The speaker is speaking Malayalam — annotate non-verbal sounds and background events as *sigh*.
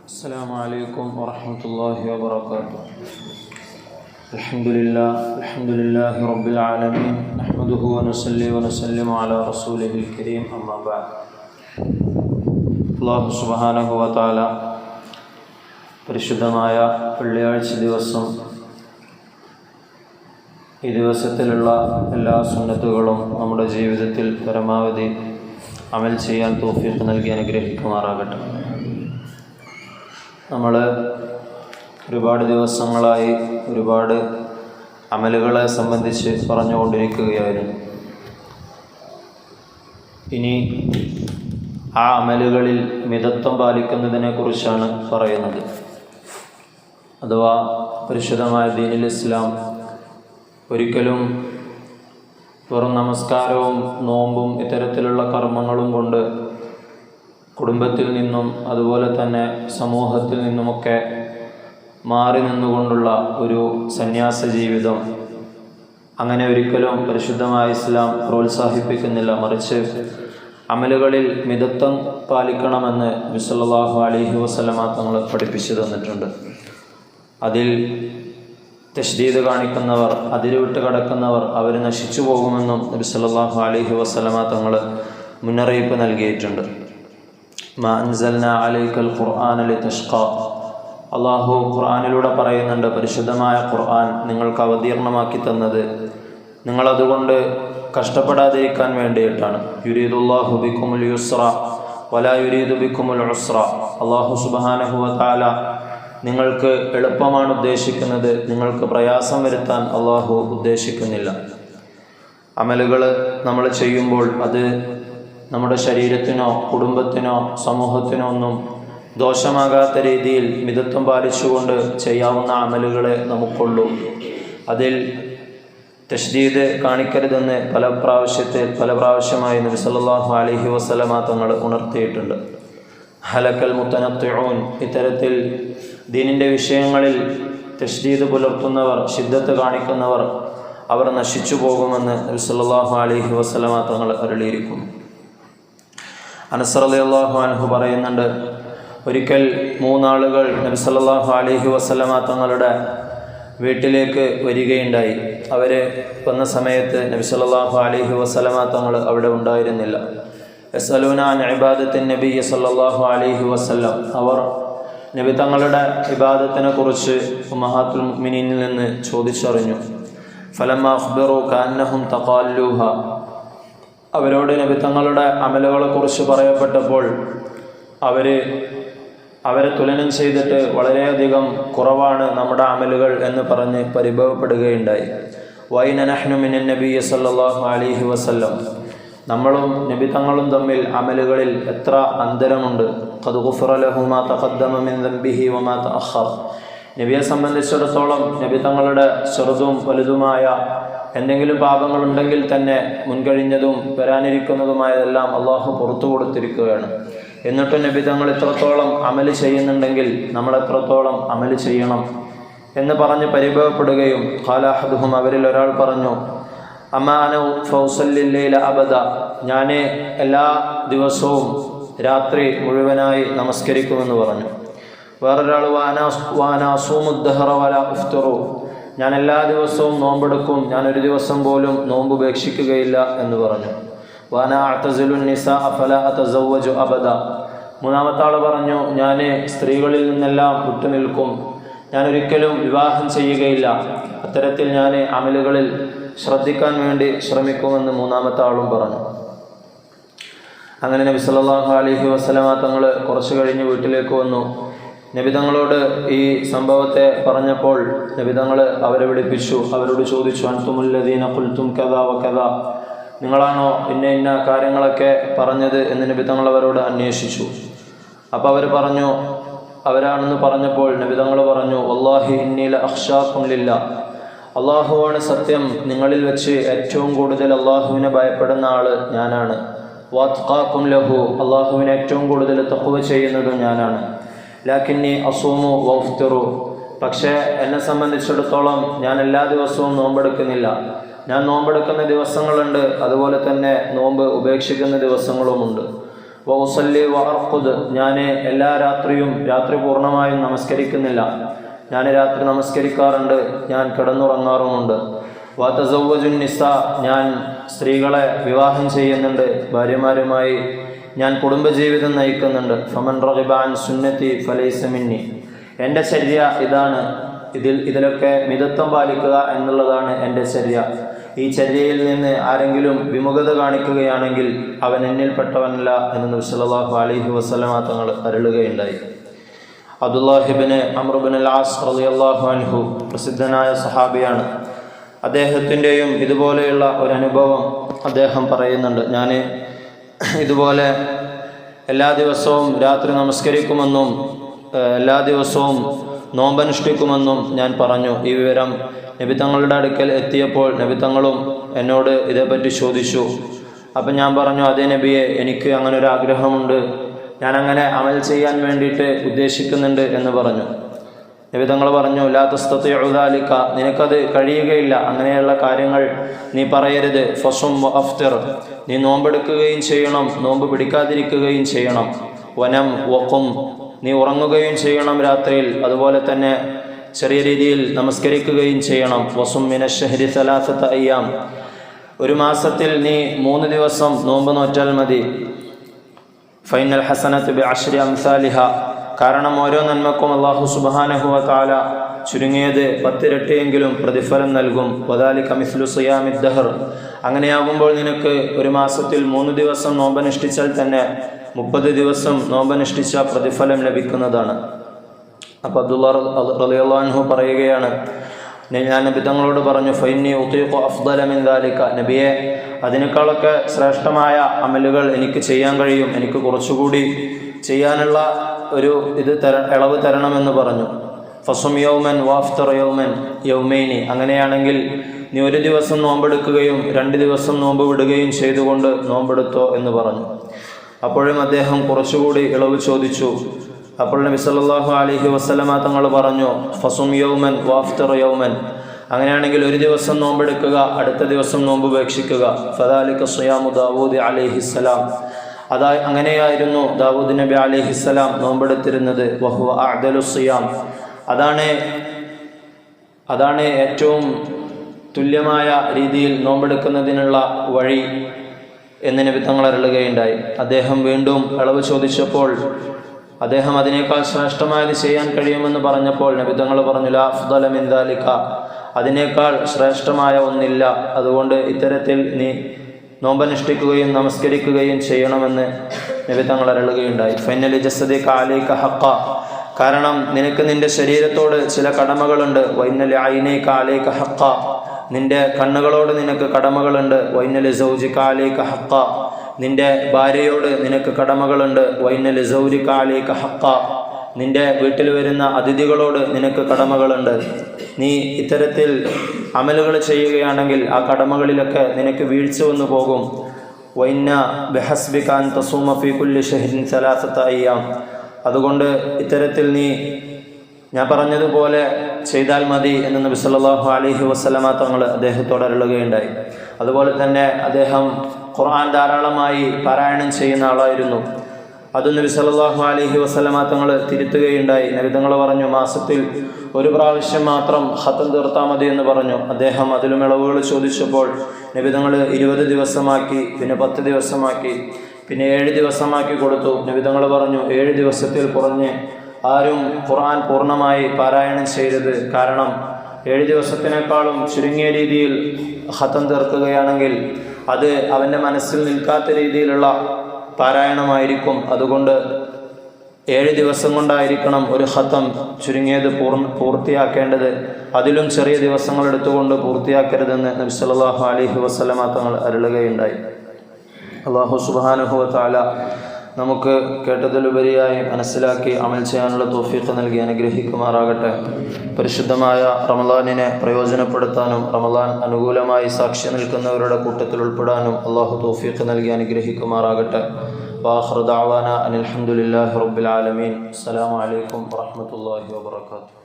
السلام عليكم ورحمة الله وبركاته الحمد لله الحمد لله رب العالمين نحمده ونصلي ونسلم على رسوله الكريم أما بعد അള്ളാഹു സുബാനഹു വതാല പരിശുദ്ധമായ വെള്ളിയാഴ്ച ദിവസം ഈ ദിവസത്തിലുള്ള എല്ലാ സുന്നത്തുകളും നമ്മുടെ ജീവിതത്തിൽ പരമാവധി അമൽ ചെയ്യാൻ തോഫീക്ക് നൽകി അനുഗ്രഹിക്കുമാറാകട്ടെ നമ്മൾ ഒരുപാട് ദിവസങ്ങളായി ഒരുപാട് അമലുകളെ സംബന്ധിച്ച് പറഞ്ഞുകൊണ്ടിരിക്കുകയായിരുന്നു. ഇനി ആ അമലുകളിൽ മിതത്വം പാലിക്കുന്നതിനെക്കുറിച്ചാണ് പറയുന്നത്. അഥവാ പരിശുദ്ധമായ ദീനിൽ ഇസ്ലാം ഒരിക്കലും വെറും നമസ്കാരവും നോമ്പും ഇത്തരത്തിലുള്ള കർമ്മങ്ങളും കൊണ്ട് കുടുംബത്തിൽ നിന്നും അതുപോലെ തന്നെ സമൂഹത്തിൽ നിന്നുമൊക്കെ മാറി നിന്നുകൊണ്ടുള്ള ഒരു സന്യാസ ജീവിതം അങ്ങനെ ഒരിക്കലും പരിശുദ്ധമായ ഇസ്ലാം പ്രോത്സാഹിപ്പിക്കുന്നില്ല. മറിച്ച് അമലുകളിൽ മിതത്വം പാലിക്കണമെന്ന് വിസല്ലാഹു അലിഹി വസ്ലമ തങ്ങൾ പഠിപ്പിച്ചു തന്നിട്ടുണ്ട്. അതിൽ തഷ്ദീദ് കാണിക്കുന്നവർ അതിരുവിട്ട് കടക്കുന്നവർ അവർ നശിച്ചു പോകുമെന്നും നബി സല്ലാഹു അലിഹി വസ്ലമ തങ്ങൾ മുന്നറിയിപ്പ് നൽകിയിട്ടുണ്ട്. ഖുർആൻ അലി തഷ്ക അള്ളാഹു ഖുർആാനിലൂടെ പറയുന്നുണ്ട് പരിശുദ്ധമായ ഖുർആൻ നിങ്ങൾക്ക് അവതീർണമാക്കി തന്നത്. നിങ്ങളതുകൊണ്ട് കഷ്ടപ്പെടാതിരിക്കാൻ വേണ്ടിയിട്ടാണ്. യുരീദുല്ലാഹു ബിക്കുമുൽ യുസ്ര വല യുരീദു ബിക്കുമുൽ ഉസ്ര അള്ളാഹു സുബാനഹുവ താല നിങ്ങൾക്ക് എളുപ്പമാണ് ഉദ്ദേശിക്കുന്നത് നിങ്ങൾക്ക് പ്രയാസം വരുത്താൻ അള്ളാഹു ഉദ്ദേശിക്കുന്നില്ല. അമലുകൾ നമ്മൾ ചെയ്യുമ്പോൾ അത് നമ്മുടെ ശരീരത്തിനോ കുടുംബത്തിനോ സമൂഹത്തിനോ ഒന്നും ദോഷമാകാത്ത രീതിയിൽ മിതത്വം പാലിച്ചുകൊണ്ട് ചെയ്യാവുന്ന അമലുകളെ നമുക്കുള്ളൂ. അതിൽ തഷ്ദീദ് കാണിക്കരുതെന്ന് പല പ്രാവശ്യത്തിൽ പല പ്രാവശ്യമായി നബി സല്ലല്ലാഹു അലൈഹി വസല്ലമ തങ്ങൾ ഉണർത്തിയിട്ടുണ്ട്. ഹലക്കൽ മുത്തനത്തിഊൻ ഇത്തരത്തിൽ ദീനിന്റെ വിഷയങ്ങളിൽ തഷ്ദീദ് പുലർത്തുന്നവർ ശിദ്ധത്ത് കാണിക്കുന്നവർ അവർ നശിച്ചു പോകുമെന്ന് നബി സല്ലല്ലാഹു അലൈഹി വസല്ലമ തങ്ങൾ അരുളിയിരിക്കുന്നു. അനസർ അള്ളാഹു അൻഹു പറയുന്നുണ്ട് ഒരിക്കൽ മൂന്നാളുകൾ നബി സല്ലല്ലാഹു അലൈഹി വസല്ലമ തങ്ങളുടെ വീട്ടിലേക്ക് വരികയുണ്ടായി. അവർ വന്ന സമയത്ത് നബി സല്ലല്ലാഹു അലൈഹി വസല്ലമ തങ്ങൾ അവിടെ ഉണ്ടായിരുന്നില്ല. യസലൂന ഇബാദത്തിൻ നബി സല്ലല്ലാഹു അലഹി വസ്ലം അവർ നബി തങ്ങളുടെ ഇബാദത്തിനെ കുറിച്ച് മഹാത്തുൽ മുഅ്മിനീനിൽ നിന്ന് ചോദിച്ചറിഞ്ഞു. ഫലം അഖ്ബറു കാന്നഹും തഖാല്ലൂഹ അവരോട് നബി തങ്ങളുടെ അമലുകളെക്കുറിച്ച് പറയപ്പെട്ടപ്പോൾ അവർ അവരെ തുലനം ചെയ്തിട്ട് വളരെയധികം കുറവാണ് നമ്മുടെ അമലുകൾ എന്ന് പറഞ്ഞ് പരിഭവപ്പെടുകയുണ്ടായി. വൈനനഹ്നുമിൻ നബി സല്ലാഹു അലിഹി വസല്ലം. നമ്മളും നബി തങ്ങളും തമ്മിൽ അമലുകളിൽ എത്ര അന്തരമുണ്ട്. തഖദ്ദമ മിൻ ദംബിഹി വമാ തഅഖർ. നബിയെ സംബന്ധിച്ചിടത്തോളം നബി തങ്ങളുടെ ചെറുതും വലുതുമായ എന്തെങ്കിലും പാപങ്ങളുണ്ടെങ്കിൽ തന്നെ മുൻകഴിഞ്ഞതും വരാനിരിക്കുന്നതുമായതെല്ലാം അള്ളാഹു പുറത്തു കൊടുത്തിരിക്കുകയാണ്. എന്നിട്ടും നബി തങ്ങൾ ഇത്രത്തോളം അമൽ ചെയ്യുന്നുണ്ടെങ്കിൽ നമ്മൾ എത്രത്തോളം അമൽ ചെയ്യണം എന്ന് പറഞ്ഞ് പരിഭവപ്പെടുകയും ഖാലാഹദുഹും അവരിൽ ഒരാൾ പറഞ്ഞു അമാനു ഫൗസല്ലില്ലയിലെ അബദ. ഞാൻ എല്ലാ ദിവസവും രാത്രി മുഴുവനായി നമസ്കരിക്കുമെന്ന് പറഞ്ഞു. വേറൊരാൾ വാനാസ് വാനാസൂമുദ്ദഹറ വല ഉഫ്തറു. ഞാൻ എല്ലാ ദിവസവും നോമ്പെടുക്കും. ഞാൻ ഒരു ദിവസം പോലും നോമ്പ് ഉപേക്ഷിക്കുകയില്ല എന്ന് പറഞ്ഞു. വാന അത്തസുലുൻ നിസ അഫല അത്തസവജു അബദ. മൂന്നാമത്തെ ആൾ പറഞ്ഞു ഞാൻ സ്ത്രീകളിൽ നിന്നെല്ലാം വിട്ടുനിൽക്കും. ഞാൻ ഒരിക്കലും വിവാഹം ചെയ്യുകയില്ല. അത്തരത്തിൽ ഞാൻ അമലുകളിൽ ശ്രദ്ധിക്കാൻ വേണ്ടി ശ്രമിക്കുമെന്ന് മൂന്നാമത്തെ ആളും പറഞ്ഞു. അങ്ങനെ നബി സല്ലല്ലാഹു അലൈഹി വസല്ലമ തങ്ങൾ കുറച്ച് കഴിഞ്ഞ് വീട്ടിലേക്ക് വന്നു. നബിതങ്ങളോട് ഈ സംഭവത്തെ പറഞ്ഞപ്പോൾ നബിതങ്ങൾ അവരെ വിളിപ്പിച്ചു. അവരോട് ചോദിച്ചു അൻതുമുല്ലദീന കുൽത്തും കഥ വ കഥ നിങ്ങളാണോ ഇന്ന ഇന്ന കാര്യങ്ങളൊക്കെ പറഞ്ഞത് എന്ന് നബിതങ്ങൾ അവരോട് അന്വേഷിച്ചു. അപ്പോൾ അവർ പറഞ്ഞു അവരാണെന്ന് പറഞ്ഞപ്പോൾ നബിതങ്ങൾ പറഞ്ഞു അള്ളാഹി ഇന്നീല അക്ഷാക്കുമില്ല അള്ളാഹുവാണ് സത്യം. നിങ്ങളിൽ വെച്ച് ഏറ്റവും കൂടുതൽ അള്ളാഹുവിനെ ഭയപ്പെടുന്ന ആൾ ഞാനാണ്. വാത്കാക്കും ലഹു. അള്ളാഹുവിനെ ഏറ്റവും കൂടുതൽ തക്കുവ ചെയ്യുന്നതും ഞാനാണ്. ലാക്കിന്നി അസൂമു വഫ്തിറു. പക്ഷേ എന്നെ സംബന്ധിച്ചിടത്തോളം ഞാൻ എല്ലാ ദിവസവും നോമ്പെടുക്കുന്നില്ല. ഞാൻ നോമ്പെടുക്കുന്ന ദിവസങ്ങളുണ്ട്. അതുപോലെ തന്നെ നോമ്പ് ഉപേക്ഷിക്കുന്ന ദിവസങ്ങളുമുണ്ട്. വൗസല്ലി വഅർഖുദ്. ഞാൻ എല്ലാ രാത്രിയും രാത്രി പൂർണമായും നമസ്കരിക്കുന്നില്ല. ഞാൻ രാത്രി നമസ്കരിക്കാറുണ്ട്. ഞാൻ കിടന്നുറങ്ങാറുമുണ്ട്. വാതസൗവജുൻ നിസ. ഞാൻ സ്ത്രീകളെ വിവാഹം ചെയ്യുന്നുണ്ട്. ഭാര്യമാരുമായി ഞാൻ കുടുംബജീവിതം നയിക്കുന്നുണ്ട്. ഫമൻ റഹിബാൻ സുന്നത്തി ഫലൈസമിന്നി എന്റെ ചര്യ ഇതാണ്. ഇതിൽ ഇതിലൊക്കെ മിതത്വം പാലിക്കുക എന്നുള്ളതാണ് എന്റെ ചര്യ ഈ ചര്യയിൽ നിന്ന് ആരെങ്കിലും വിമുഖത കാണിക്കുകയാണെങ്കിൽ അവൻ എന്നിൽപ്പെട്ടവനല്ല എന്ന് നബ്സലാഹു അലൈഹി വസ്ലമ തങ്ങൾ അരുളുകയുണ്ടായി. അബ്ദുല്ലാഹിബിന് അമ്രുബിൻ അലാസ് റളിയല്ലാഹു അൻഹു പ്രസിദ്ധനായ സഹാബിയാണ്. അദ്ദേഹത്തിന്റെയും ഇതുപോലെയുള്ള ഒരു അനുഭവം അദ്ദേഹം പറയുന്നുണ്ട്. ഞാൻ *clears throat* ഇതുപോലെ എല്ലാ ദിവസവും രാത്രി നമസ്കരിക്കുമെന്നും എല്ലാ ദിവസവും നോമ്പനുഷ്ഠിക്കുമെന്നും ഞാൻ പറഞ്ഞു. ഈ വിവരം നബി തങ്ങളുടെ അടുക്കൽ എത്തിയപ്പോൾ നബി തങ്ങളും എന്നോട് ഇതേപ്പറ്റി ചോദിച്ചു. അപ്പം ഞാൻ പറഞ്ഞു അതേ നബിയെ എനിക്ക് അങ്ങനെ ഒരു ആഗ്രഹമുണ്ട് ഞാൻ അങ്ങനെ അമൽ ചെയ്യാൻ വേണ്ടിയിട്ട് ഉദ്ദേശിക്കുന്നുണ്ട് എന്ന് പറഞ്ഞു. നബി തങ്ങൾ പറഞ്ഞു ലാ എഴുതാലിക്ക നിനക്കത് കഴിയുകയില്ല. അങ്ങനെയുള്ള കാര്യങ്ങൾ നീ പറയരുത്. ഫസും അഫ്തിർ. നീ നോമ്പെടുക്കുകയും ചെയ്യണം. നോമ്പ് പിടിക്കാതിരിക്കുകയും ചെയ്യണം. വനം വക്കും നീ ഉറങ്ങുകയും ചെയ്യണം രാത്രിയിൽ. അതുപോലെ തന്നെ ചെറിയ രീതിയിൽ നമസ്കരിക്കുകയും ചെയ്യണം. വസും മിന ഷഹരി സലാസത്ത് അയ്യാം. ഒരു മാസത്തിൽ നീ മൂന്ന് ദിവസം നോമ്പ് നോറ്റാൽ മതി. ഫൈനൽ ഹസനത്ത് ബി അഷ്രി അംസാലിഹ. കാരണം ഓരോ നന്മക്കും അള്ളാഹു സുബാനഹുവ താല ചുരുങ്ങിയത് പത്തിരട്ടിയെങ്കിലും പ്രതിഫലം നൽകും. വദാലി കമിസ്ലു സുയാമി ദഹർ. അങ്ങനെയാകുമ്പോൾ നിനക്ക് ഒരു മാസത്തിൽ മൂന്ന് ദിവസം നോമ്പനുഷ്ഠിച്ചാൽ തന്നെ മുപ്പത് ദിവസം നോമ്പനുഷ്ഠിച്ച പ്രതിഫലം ലഭിക്കുന്നതാണ്. അപ്പോൾ അബ്ദുള്ള പറയുകയാണ് ഞാൻ നബി തങ്ങളോട് പറഞ്ഞു ഫൈനി ഉത്തീഖു അഫ്ദല മിൻ ദാലിക. നബിയെ അതിനേക്കാളൊക്കെ ശ്രേഷ്ഠമായ അമലുകൾ എനിക്ക് ചെയ്യാൻ കഴിയും. എനിക്ക് കുറച്ചുകൂടി ചെയ്യാനുള്ള ഒരു ഇത് തര ഇളവ് തരണമെന്ന് പറഞ്ഞു. ഫസും യൗമൻ വാഫ്തർ യൗമൻ യൗമൈനി. അങ്ങനെയാണെങ്കിൽ നീ ഒരു ദിവസം നോമ്പെടുക്കുകയും രണ്ട് ദിവസം നോമ്പ് വിടുകയും ചെയ്തുകൊണ്ട് നോമ്പെടുത്തോ എന്ന് പറഞ്ഞു. അപ്പോഴും അദ്ദേഹം കുറച്ചുകൂടി ഇളവ് ചോദിച്ചു. അപ്പോൾ നബി സല്ലല്ലാഹു അലൈഹി വസല്ലമ തങ്ങൾ പറഞ്ഞു ഫസും യൗമൻ വാഫ്തർ യൗമൻ. അങ്ങനെയാണെങ്കിൽ ഒരു ദിവസം നോമ്പെടുക്കുക അടുത്ത ദിവസം നോമ്പ് ഉപേക്ഷിക്കുക. ഫദാലിക സുയാമു ദാവൂദ് അലൈഹിസ്സലാം. അതാ അങ്ങനെയായിരുന്നു ദാവൂദ് നബി അലൈഹിസ്സലാം നോമ്പെടുത്തിരുന്നത്. വഹുവ അഅദലു സിയാം. അതാണ് അതാണ് ഏറ്റവും തുല്യമായ രീതിയിൽ നോമ്പെടുക്കുന്നതിനുള്ള വഴി എന്ന് നബി തങ്ങൾ അരുളുകയുണ്ടായി. അദ്ദേഹം വീണ്ടും ഇളവ് ചോദിച്ചപ്പോൾ അദ്ദേഹം അതിനേക്കാൾ ശ്രേഷ്ഠമായത് ചെയ്യാൻ കഴിയുമെന്ന് പറഞ്ഞപ്പോൾ നബി തങ്ങൾ പറഞ്ഞു ലാ അഫ്ദല ദാലിക. അതിനേക്കാൾ ശ്രേഷ്ഠമായ ഒന്നില്ല. അതുകൊണ്ട് ഇത്തരത്തിൽ നീ നോമ്പനുഷ്ഠിക്കുകയും നമസ്കരിക്കുകയും ചെയ്യണമെന്ന് നബി തങ്ങൾ അരളുകയുണ്ടായി. ഫൈനലി ജസദി കാലേ ഹക്ക കാരണം നിനക്ക് നിന്റെ ശരീരത്തോട് ചില കടമകളുണ്ട്. വൈനലി ഐനേ കാലേ ഹക്ക നിന്റെ കണ്ണുകളോട് നിനക്ക് കടമകളുണ്ട്. വൈനലി സൗജി കാലേ ഹക്ക നിന്റെ ഭാര്യയോട് നിനക്ക് കടമകളുണ്ട്. വൈനലി സൗരി കാലേ ഹക്ക നിന്റെ വീട്ടിൽ വരുന്ന അതിഥികളോട് നിനക്ക് കടമകളുണ്ട്. നീ ഇത്തരത്തിൽ അമലുകൾ ചെയ്യുകയാണെങ്കിൽ ആ കടമകളിലൊക്കെ നിനക്ക് വീഴ്ച വന്നു പോകും. വൈന്ന ബെഹസ്ബിഖാൻ തസൂമ ഫി കുല്ലി ഷഹരിൻ സലാസത്ത അയ്യാം അതുകൊണ്ട് ഇത്തരത്തിൽ നീ ഞാൻ പറഞ്ഞതുപോലെ ചെയ്താൽ മതി എന്ന് നബി സല്ലാഹു അലഹി വസ്ലമ തങ്ങൾ അദ്ദേഹത്തോട് അരുളുകയുണ്ടായി. അതുപോലെ തന്നെ അദ്ദേഹം ഖുർആൻ ധാരാളമായി പാരായണം ചെയ്യുന്ന ആളായിരുന്നു. അത് നബി സല്ലല്ലാഹു അലൈഹി വസല്ലമ തങ്ങൾ തിരുത്തുകയുണ്ടായി. നബി തങ്ങൾ പറഞ്ഞു മാസത്തിൽ ഒരു പ്രാവശ്യം മാത്രം ഹത്തം തീർത്താൽ മതി എന്ന് പറഞ്ഞു. അദ്ദേഹം അതിലും ഇളവുകൾ ചോദിച്ചപ്പോൾ നബി തങ്ങൾ ഇരുപത് ദിവസമാക്കി പിന്നെ പത്ത് ദിവസമാക്കി പിന്നെ ഏഴ് ദിവസമാക്കി കൊടുത്തു. നബി തങ്ങൾ പറഞ്ഞു ഏഴ് ദിവസത്തിൽ കുറഞ്ഞ് ആരും ഖുർആൻ പൂർണമായി പാരായണം ചെയ്തത് കാരണം ഏഴ് ദിവസത്തിനേക്കാളും ചുരുങ്ങിയ രീതിയിൽ ഹത്തം തീർക്കുകയാണെങ്കിൽ അത് അവന്റെ മനസ്സിൽ നിൽക്കാത്ത രീതിയിലുള്ള പാരായണമായിരിക്കും. അതുകൊണ്ട് ഏഴ് ദിവസം കൊണ്ടായിരിക്കണം ഒരു ഹത്തം ചുരുങ്ങിയത് പൂർണ പൂർത്തിയാക്കേണ്ടത്. അതിലും ചെറിയ ദിവസങ്ങൾ എടുത്തുകൊണ്ട് പൂർത്തിയാക്കരുതെന്ന് നബി സല്ലല്ലാഹു അലൈഹി വസല്ലമ തങ്ങൾ അരുളുകയുണ്ടായി. അള്ളാഹു സുബാനുഹുവ താല നമുക്ക് കേട്ടതിലുപരിയായി മനസ്സിലാക്കി അമൽ ചെയ്യാനുള്ള തോഫീഖ് നൽകി അനുഗ്രഹിക്കുമാറാകട്ടെ. പരിശുദ്ധമായ റമലാനിനെ പ്രയോജനപ്പെടുത്താനും റമലാൻ അനുകൂലമായി സാക്ഷി നിൽക്കുന്നവരുടെ കൂട്ടത്തിൽ ഉൾപ്പെടാനും അള്ളാഹു തോഫീഖ് നൽകി അനുഗ്രഹിക്കുമാറാകട്ടെ. വാഹൃദാവാന അനിൽഹമുല്ലാഹി റബ്ബിൽ ആലമീൻ. അസ്സലാമു അലൈക്കും വറഹ്മത്തുള്ളാഹി വബറകാതുഹു.